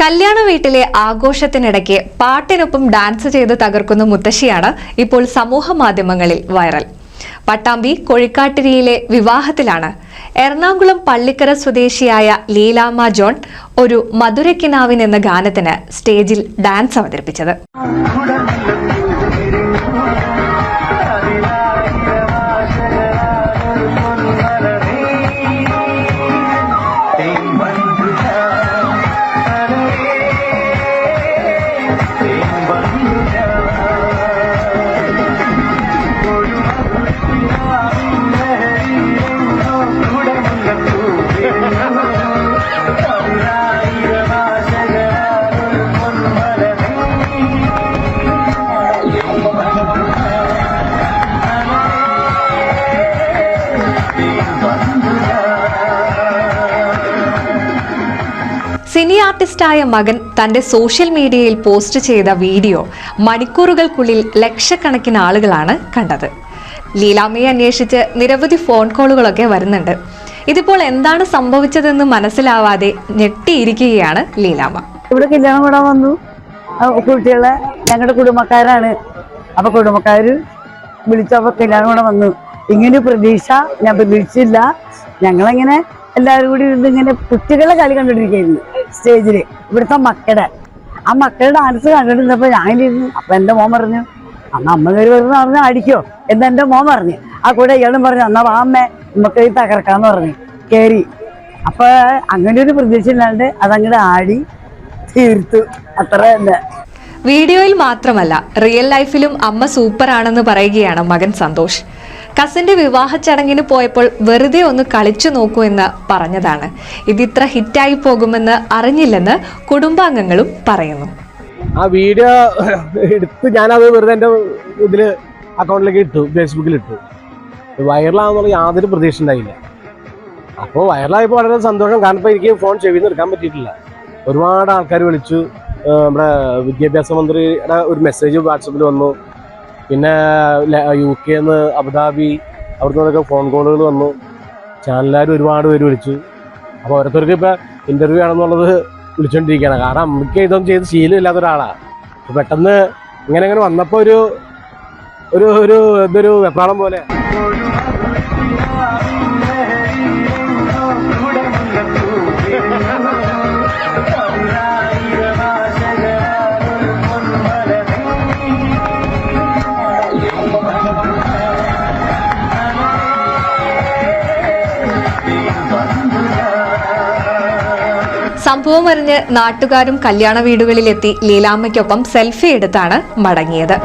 കല്യാണ വീട്ടിലെ ആഘോഷത്തിനിടയ്ക്ക് പാട്ടിനൊപ്പം ഡാൻസ് ചെയ്ത് തകർക്കുന്ന മുത്തശ്ശിയാണ് ഇപ്പോൾ സമൂഹ മാധ്യമങ്ങളിൽ വൈറൽ. പട്ടാമ്പി കൊഴിക്കാട്ടിരിയിലെ വിവാഹത്തിലാണ് എറണാകുളം പള്ളിക്കര സ്വദേശിയായ ലീലാമ്മ ജോൺ ഒരു മധുരക്കിനാവിൻ എന്ന ഗാനത്തിന് സ്റ്റേജിൽ ഡാൻസ് അവതരിപ്പിച്ചത്. സിനി ആർട്ടിസ്റ്റായ മകൻ തന്റെ സോഷ്യൽ മീഡിയയിൽ പോസ്റ്റ് ചെയ്ത വീഡിയോ മണിക്കൂറുകൾക്കുള്ളിൽ ലക്ഷക്കണക്കിന് ആളുകളാണ് കണ്ടത്. ലീലാമ്മയെ അന്വേഷിച്ച് നിരവധി ഫോൺ കോളുകളൊക്കെ വരുന്നുണ്ട്. ഇതിപ്പോൾ എന്താണ് സംഭവിച്ചതെന്ന് മനസ്സിലാവാതെ ഞെട്ടിയിരിക്കുകയാണ് ലീലാമ്മ. ഇവിടെ കല്യാണം കൂടാൻ വന്നു. കുട്ടികളെ ഞങ്ങളുടെ കുടുംബക്കാരാണ്. അപ്പൊ കുടുംബക്കാര് വിളിച്ചപ്പോ കല്യാണം കൂടെ വന്നു. ഇങ്ങനെ പ്രതീക്ഷ ഞാൻ പ്രതീക്ഷിച്ചില്ല. ഞങ്ങളിങ്ങനെ എല്ലാവരും കൂടി ഇരുന്ന് ഇങ്ങനെ കുട്ടികളെ കളി കണ്ടിട്ടിരിക്കുന്നു സ്റ്റേജിൽ. ഇവിടുത്തെ മക്കളുടെ. ആ മക്കളുടെ ഡാൻസ് കണ്ടിരുന്നപ്പോ ഞാനിരുന്നു. അപ്പൊ എന്റെ മോൻ പറഞ്ഞു അന്ന് അമ്മ കയറി വരുന്ന പറഞ്ഞ അടിക്കോ? എന്ന് എന്റെ മോൻ പറഞ്ഞു. ആ കൂടെ ഇയാളും പറഞ്ഞു എന്നാ വാ അമ്മേ നമുക്ക് ഈ തകർക്കാന്ന് പറഞ്ഞു. കേറി. അപ്പൊ അങ്ങനെ ഒരു പ്രതീക്ഷ ഇല്ലാണ്ട് അതങ്ങോട്ട് ആടി തീർത്തു. അത്ര തന്നെ. വീഡിയോയിൽ മാത്രമല്ല റിയൽ ലൈഫിലും അമ്മ സൂപ്പർ ആണെന്ന് പറയുകയാണ് മകൻ സന്തോഷ്. കസിന്റെ വിവാഹ ചടങ്ങിന് പോയപ്പോൾ വെറുതെ ഒന്ന് കളിച്ചു നോക്കൂ എന്ന് പറഞ്ഞതാണ്. ഇത് ഇത്ര ഹിറ്റായി പോകുമെന്ന് അറിഞ്ഞില്ലെന്ന് കുടുംബാംഗങ്ങളും പറയുന്നു. ആ വീഡിയോ എടുത്ത് ഞാനത് വെറുതെ എന്റെ ഇതിൽ അക്കൗണ്ടിലേക്ക് ഇട്ടു ഫേസ്ബുക്കിൽ ഇട്ടു. വൈറലാകുന്നുള്ള യാതൊരു പ്രതീക്ഷ ഉണ്ടായില്ല. അപ്പോൾ വൈറലായപ്പോൾ വളരെ സന്തോഷം. കാരണം ഇപ്പോൾ എനിക്ക് ഫോൺ ചെവിയിൽ എടുക്കാൻ പറ്റിയിട്ടില്ല. ഒരുപാട് ആൾക്കാർ വിളിച്ചു. നമ്മുടെ വിദ്യാഭ്യാസ മന്ത്രിയുടെ ഒരു മെസ്സേജ് വാട്സപ്പിൽ വന്നു. പിന്നെ യു കെ നിന്ന് അബുദാബി അവിടുന്ന് നിന്നൊക്കെ ഫോൺ കോളുകൾ വന്നു. ചാനലുകാർ ഒരുപാട് പേര് വിളിച്ചു. അപ്പോൾ ഓരോരുത്തർക്ക് ഇപ്പോൾ ഇന്റർവ്യൂ ആണെന്നുള്ളത് വിളിച്ചോണ്ടിരിക്കുകയാണ് കാരണം അമ്മയ്ക്ക് ഇതൊന്നും ചെയ്ത് ശീലമില്ലാത്ത ഒരാളാണ് പെട്ടെന്ന് ഇങ്ങനെ അങ്ങനെ വന്നപ്പോൾ ഒരു ഒരു ഒരു എന്തൊരു വെപ്രാളം പോലെ. സംഭവം അറിഞ്ഞ് നാട്ടുകാരും കല്യാണ വീടുകളിലെത്തി ലീലാമ്മയ്ക്കൊപ്പം സെൽഫി എടുത്താണ് മടങ്ങിയത്.